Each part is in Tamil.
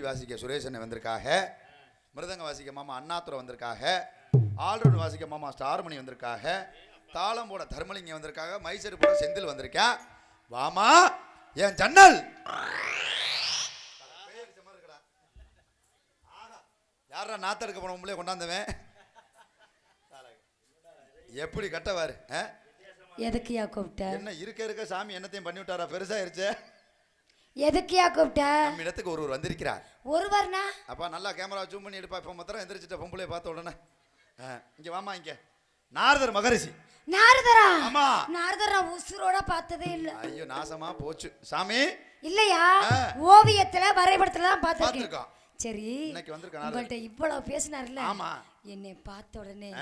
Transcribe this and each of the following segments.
தம்பி வாசிக்க சுரேஷன் வந்திருக்காக. மிருதங்க வாசிக்க மாமா அண்ணாதுரை வந்திருக்காக. ஆல்ரவுண்ட் வாசிக்க மாமா ஸ்டார்மணி வந்திருக்காக. தாளம் போட தர்மலிங்கம் வந்திருக்காக. மைசூர் போட செந்தில் வந்திருக்கேன். வாமா என் ஜன்னல். யாரா நாத்த எடுக்க போன உங்களே கொண்டாந்தவன்? எப்படி கட்டவாரு? எதுக்குயா கூப்பிட்ட? என்ன இருக்க இருக்க சாமி என்னத்தையும் பண்ணி விட்டாரா பெருசாயிருச்சு. எதுக்குயா கூப்பிட்ட? நம்ம இடத்துக்கு ஒருவர் வந்திருக்கிறார். ஒருவர்னா? அப்பா நல்லா கேமரா ஜூம் பண்ணி எடுப்பா. இப்போ மொத்தம் எந்திரிச்சிட்ட பொம்பளை பார்த்த உடனே இங்க வாமா இங்க. நாரதர் மகரிஷி. நாரதரா? ஆமா. நாரதர் உசுரோட பார்த்ததே இல்ல. ஐயோ நாசமா போச்சு. சாமி? இல்லையா. ஓவியத்துல வரைபடத்துல தான் பார்த்திருக்கேன். சரி இன்னைக்கு வந்திருக்க நாரதர். உங்கள்ட்ட இவ்வளவு பேசினார்ல. ஆமா. என்னை பார்த்த உடனே.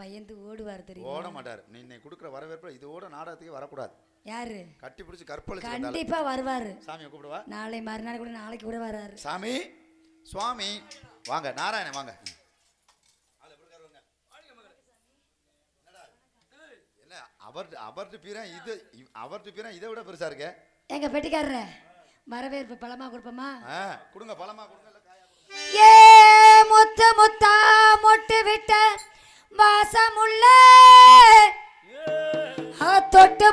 பயந்து ஓடுவார் ஓட தெரியுமா மாட்டார். நீ இன்னைக்கு கொடுக்குற வரவேற்பு இதோட நாடகத்துக்கு வரக்கூடாது. யாரு? கட்டி பிடிச்சி கற்பழிச்சு கண்டிப்பா வருவாரு. சாமியை கூப்பிடுவா? நாளை மறுநாள் கூட நாளைக்கு கூட வராரு. சாமி சுவாமி வாங்க நாராயணன் வாங்க. அவர் அவர்கிட்ட பீரன் இது அவர்கிட்ட பீரன் இதை விட பெருசா இருக்கே. எங்க பெட்டிக்காரர வரவேற்பு பழமா கொடுப்போமா? கொடுங்க பழமா கொடுங்க. ஏ முத்து முத்தா மொட்டு விட்ட வாசமுள்ள தொட்டு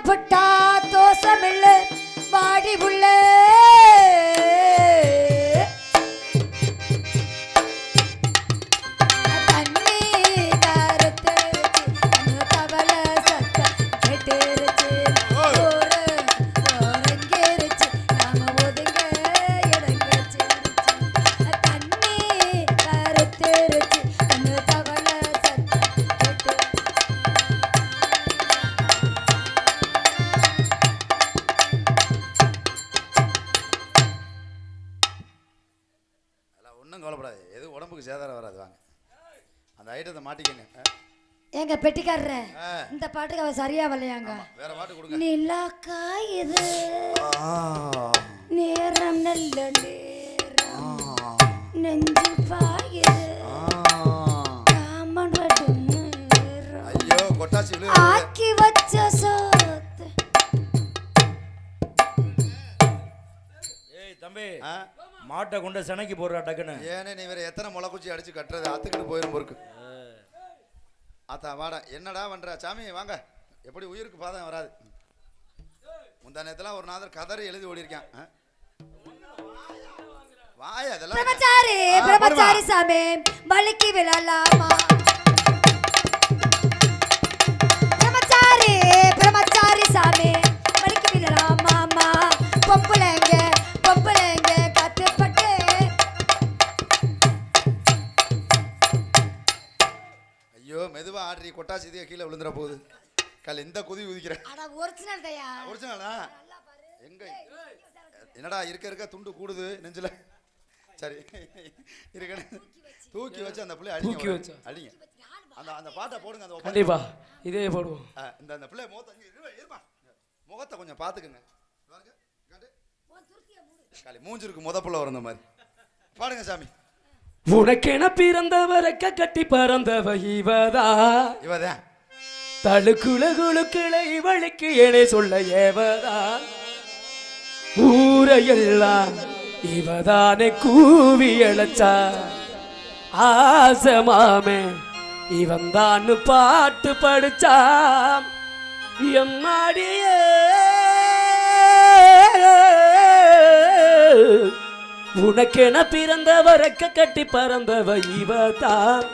எங்க பெட்டிக்காரர. இந்த பாட்டுக்கு அவ சரியா வரலையாங்க. வேற பாட்டு கொடுங்க. நிலா காயுது நேரம் நல்ல நேரம். நெஞ்சு பாயுது காமன் நேரம். ஐயோ விழு ஆக்கி வச்ச சோத்து. ஏய் தம்பி. மாட்டை கொண்டு சினைக்கு போடுறா டக்குன்னு. ஏனே நீ வேற எத்தனை முளைக்குச்சி அடிச்சு கட்டுறது? அத்துக்கிட்டு போயிரும் பொறுக்கு. ஆத்தா வாடா. என்னடா பண்ற? சாமி வாங்க. எப்படி உயிருக்கு பாதம் வராது. முந்தா நேரத்துல ஒரு நாதர் கதறி எழுதி ஓடிருக்கேன்? வாய அதெல்லாம் பிரம்மச்சாரி பிரம்மச்சாரி. சாமி பலிக்கு விழலாமா? ஆடுறி கொட்டாச்சி இதே கீழே விழுந்துற போகுது. கல் இந்த குதி குதிக்கிறேன் ஒரிஜினல் தயா ஒரிஜினலா எங்க? என்னடா இருக்க இருக்க துண்டு கூடுது நெஞ்சில. சரி இருக்க தூக்கி வச்சு. அந்த பிள்ளை அடிங்க தூக்கி ஒரு- வச்சா? அடிங்க அந்த அந்த பாட்டை போடுங்க அந்த ஒப்பனை. கண்டிப்பா. இதே போடுவோம். ஆ, இந்த அந்த பிள்ளை முகத்தை இருமா. முகத்தை கொஞ்சம் பாத்துக்குங்க பாருங்க, காட்டு. காலி மூஞ்சிருக்கு முத புள்ள வரும் இந்த மாதிரி. பாடுங்க சாமி. உனக்கென பிறந்தவரக்க கட்டி பறந்தவ இவதா? இவதான் தழுக்குல குழுக்குல இவளுக்கு என சொல்ல ஏவதா? ஊரையெல்லாம் இவதானே கூவி அழைச்சா ஆசமாமே இவன் தான் பாட்டு படிச்சா? எம்மாடியே உனக்கென பிறந்தவரக்க கட்டி பறந்தவ இவதான்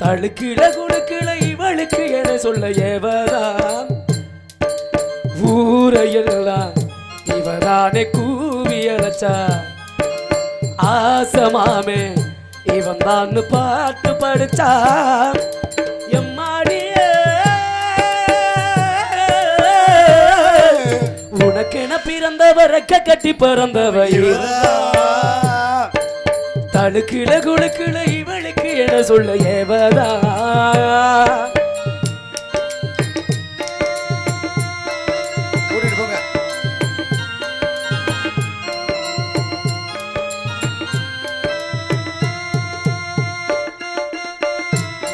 தழுக்கிட குடுக்கிட இவளுக்கு என சொல்ல எவதான் ஊரையெல்லாம் இவரானே கூவி அழைச்சா ஆசமாமே இவன் தான் பாட்டு படிச்சான் உனக்கென பிறந்தவரக்க கட்டி பறந்தவ. இவதான் தழுக்கிட குழுக்கிட இவளுக்கு என சொல்ல ஏவதா?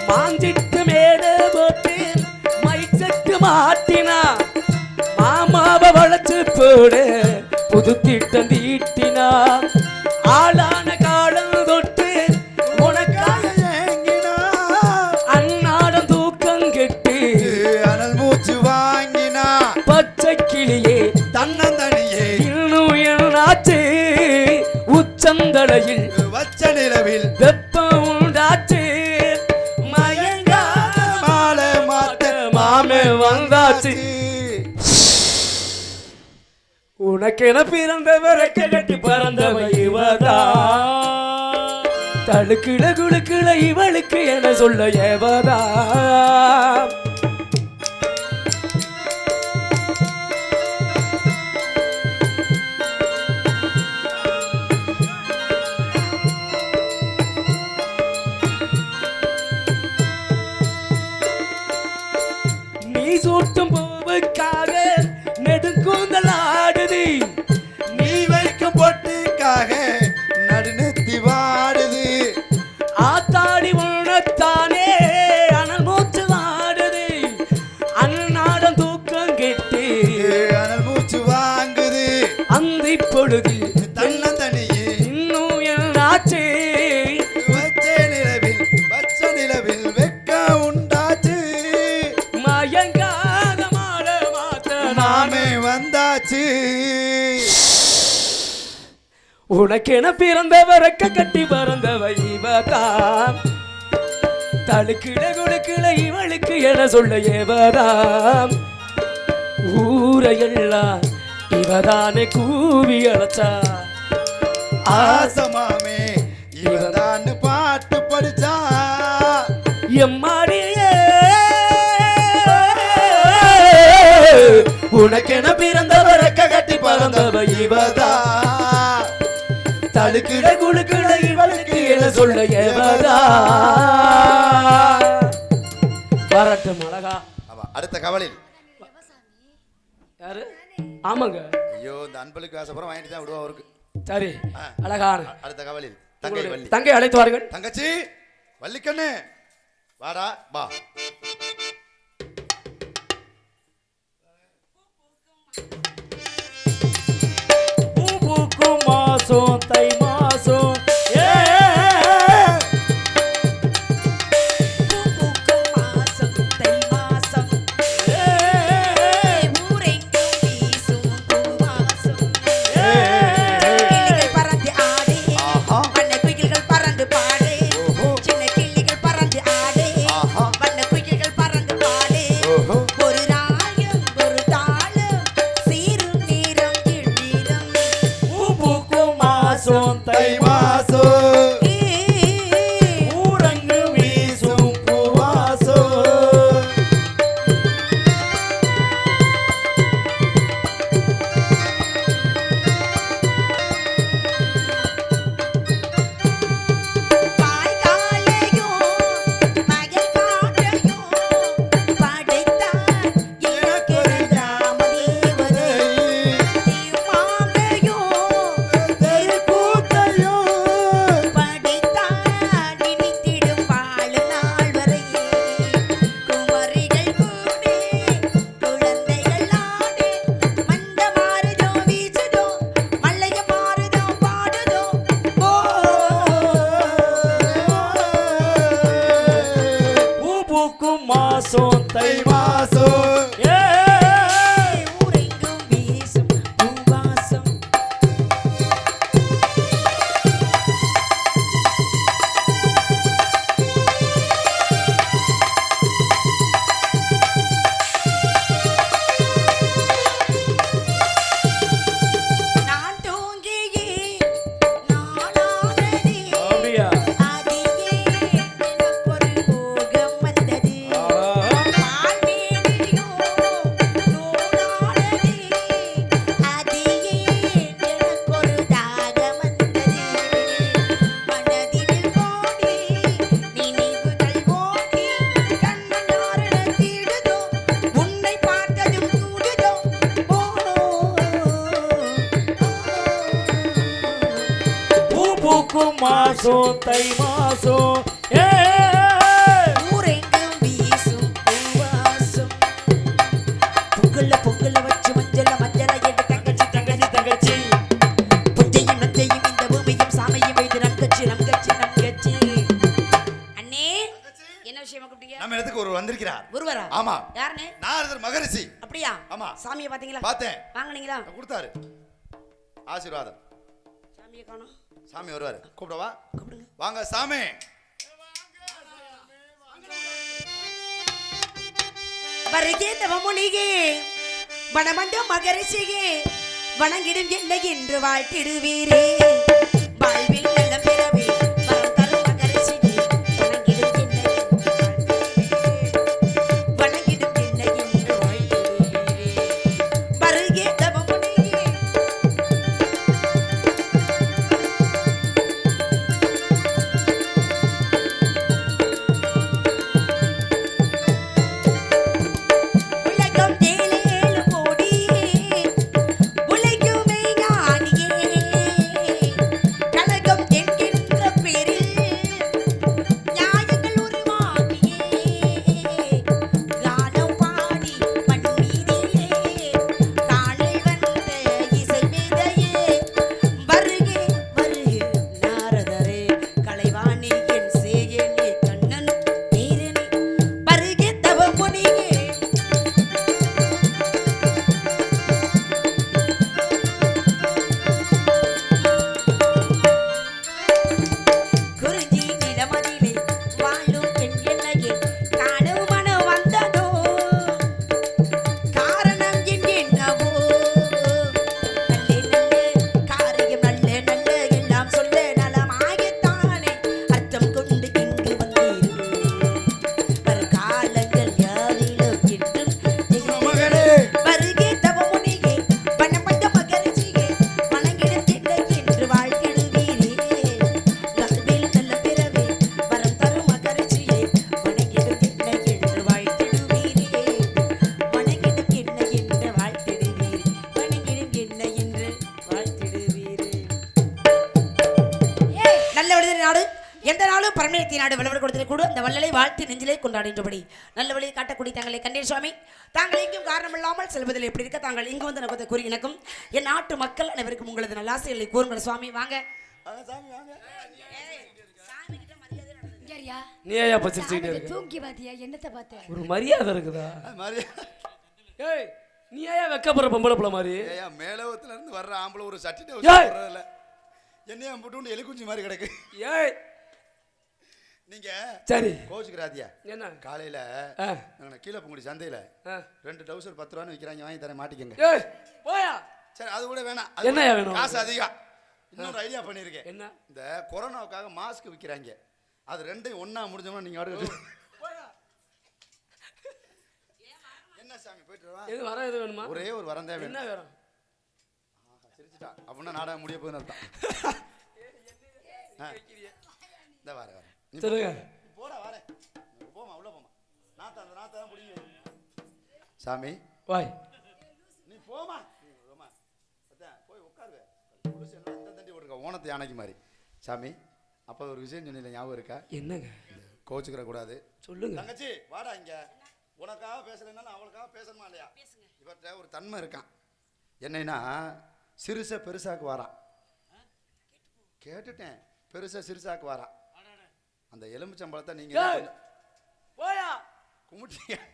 மாஞ்சிட்டு மேட போட்டு மைச்சட்டு உயிரோட புது திட்டம் தீட்டினார் ஆளான காலம் தொட்டு உனக்காக அன்னாடம் தூக்கம் கெட்டு அனல் மூச்சு வாங்கினா பச்சை கிளியே தன்னந்தனியே இன்னும் நாச்சு உச்சந்தலையில் வச்ச நிலவில் வெப்பம் உண்டாச்சு. மயங்கா மாலை மாத்த மாமே வந்தாச்சு. தனக்கென பிறந்தவ ரெக்க கட்டி பறந்தவ இவதா? தழுக்கிள குழுக்கிள இவளுக்கு என சொல்ல ஏவதா? நீ சூட்டும் போவுக்காக உனக்கென பிறந்தவ ரெக்க கட்டி பறந்தவ இவதான் தழுக்கிட குழுக்கிட இவளுக்கு என சொல்ல ஏவதாம். ஊரையெல்லாம் இவதானே கூவி அழைச்சா. ஆசமாமே இவதான் பாட்டு படிச்சா. எம்மாடியே உனக்கென பிறந்தவ கட்டி பறந்தவ இவதான் இவளுக்கு என்ன சொல்ல வரட்டும் அழகா. அடுத்த கவலில். யாரு? ஆமாங்க. ஐயோ இந்த அன்பளுக்கு ஆசைப்புறம் வாங்கிட்டு தான் விடுவா அவருக்கு சரி அழகான அடுத்த கவலில். தங்கை வள்ளி. தங்கை அழைத்து வாருங்கள். தங்கச்சி வள்ளிக்கண்ணு. வாடா வா. பூ பூக்குமா சோத்தை யாருன்னு? நாரதர் மகரிஷி. அப்படியா? ஆமா. சாமியை பாத்தீங்களா பார்த்தேன். வாங்குனீங்களா? கொடுத்தாரு. ஆசீர்வாதம். சாமியை காணோம். சாமி வருவாரு. கூப்பிடவா? கூப்பிடுங்க. வாங்க சாமி. வருகே மகரிஷிகே வணங்கிடும் என்னை என்று வாழ்த்திடுவீரே. வாழ்வில் நல்ல பிறவி கூட. அந்த வள்ளலை வாழ்த்தி நெஞ்சிலே கொண்டாடுகின்றபடி. நல்ல வழியை காட்டக்கூடிய தங்களை கண்டேன் சுவாமி. தாங்கள் எங்கும் காரணமில்லாமல் செல்வதில் எப்படி இருக்க? தாங்கள் இங்கு வந்து நகத்தை கூறி எனக்கும் என் நாட்டு மக்கள் அனைவருக்கும் உங்களது நல்ல ஆசைகளை கூறுங்கள் சுவாமி. வாங்க. நீ ஏன் பச்சிருச்சுக்கிட்டே இருக்க? தூக்கி பாத்தியா? என்னத்தை பார்த்த? ஒரு மரியாதை இருக்குதா? மாதிரி ஏய் நீ ஏன் வெக்கப்படுற பொம்பளை பிள்ளை மாதிரி? ஏயா மேலவத்துல இருந்து வர்ற ஆம்பளை ஒரு சட்டிட்ட ஏய். வச்சு என்னையா புட்டு எலிக்குஞ்சி மாதிரி கிடக்கு. ஏய் நீங்க சரி. கோச்சுக்கிறாதியா என்ன? காலையில கீழே பொங்குடி சந்தையில. ரெண்டு டவுசர் பத்து ரூபான்னு விற்கிறாங்க வாங்கி தரேன் மாட்டிக்கங்க. போயா? சரி அது கூட வேணாம். கூட வேணும்? காசு அதிகம் இன்னொரு ஐடியா பண்ணியிருக்கேன். என்ன? இந்த கொரோனாவுக்காக மாஸ்க் விற்கிறாங்க அது ரெண்டையும் ஒண்ணா முடிஞ்சோம்னா நீங்க வாடகை என்ன சாமி போயிட்டு எது வர எது வேணுமா? ஒரே ஒரு வரந்தே வேணும். என்ன வேணும்? சிரிச்சிட்டா. அப்படின்னா நாடகம் முடிய போகுதுன்னு அர்த்தம். இந்த வர வர சொல்லுங்க போடா வரேன் போமா உள்ள போமா நாத்தா அந்த நாத்தா தான் பிடிக்கும். சாமி. வாய். நீ போமா நீ போமா அதான் போய் உட்காருவே புதுசு எல்லாம் இந்த தண்டி போட்டுருக்க ஓனத்து யானைக்கு மாதிரி. சாமி அப்போ ஒரு விஷயம் சொன்னீங்க ஞாபகம் இருக்கா? என்னங்க? கோச்சுக்கிற கூடாது. சொல்லுங்க. தங்கச்சி வாடா இங்க. உனக்காக பேசுறேன்னா அவளுக்காக பேசணுமா இல்லையா? இவர்கிட்ட ஒரு தன்மை இருக்கான். என்னன்னா சிறுச பெருசாக்கு வாரான். கேட்டுட்டேன். பெருசா சிறுசாக்கு வாரான். அந்த எலும்புச்சம்பளத்தை நீங்க போயா. குமுட்டிக்காய்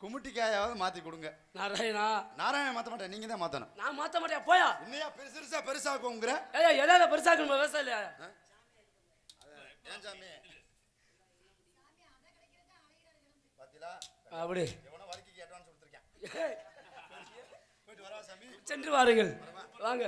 குமுட்டிக்காயாவது மாத்தி கொடுங்க. நாராயணா. நாராயணன் மாத்த மாட்டேன் நீங்க தான் மாத்தணும். நான் மாத்த மாட்டியா போயா. இன்னையா பெரு சிறுசா பெருசாக்குங்கிற ஏயா எதாவது பெருசாக்கணும் விவசாயம் இல்லையா? ஏன் சாமி? பாத்தீங்களா? அப்படி. எவனோ வரைக்கும் அட்வான்ஸ் கொடுத்துருக்கேன் போயிட்டு வரவா சாமி? சென்று வாருங்கள். வாங்க.